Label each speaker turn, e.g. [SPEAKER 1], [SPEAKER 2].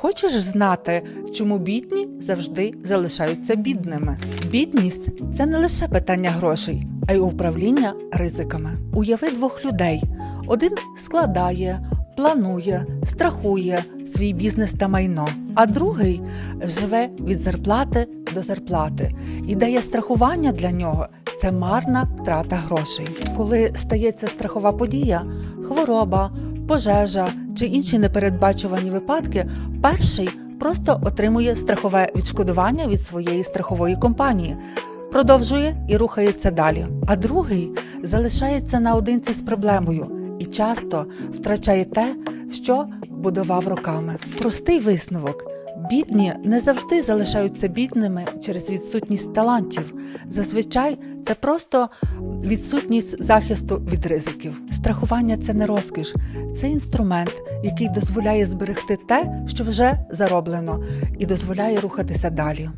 [SPEAKER 1] Хочеш знати, чому бідні завжди залишаються бідними? Бідність це не лише питання грошей, а й управління ризиками. Уяви двох людей: один складає, планує, страхує свій бізнес та майно, а другий живе від зарплати до зарплати. Ідея страхування для нього це марна трата грошей. Коли стається страхова подія, хвороба, пожежа чи інші непередбачувані випадки, перший просто отримує страхове відшкодування від своєї страхової компанії. Продовжує і рухається далі. А другий залишається наодинці з проблемою і часто втрачає те, що будував роками. Простий висновок. Бідні не завжди залишаються бідними через відсутність талантів. Зазвичай це просто відсутність захисту від ризиків. Страхування це не розкіш, це інструмент, який дозволяє зберегти те, що вже зароблено, і дозволяє рухатися далі.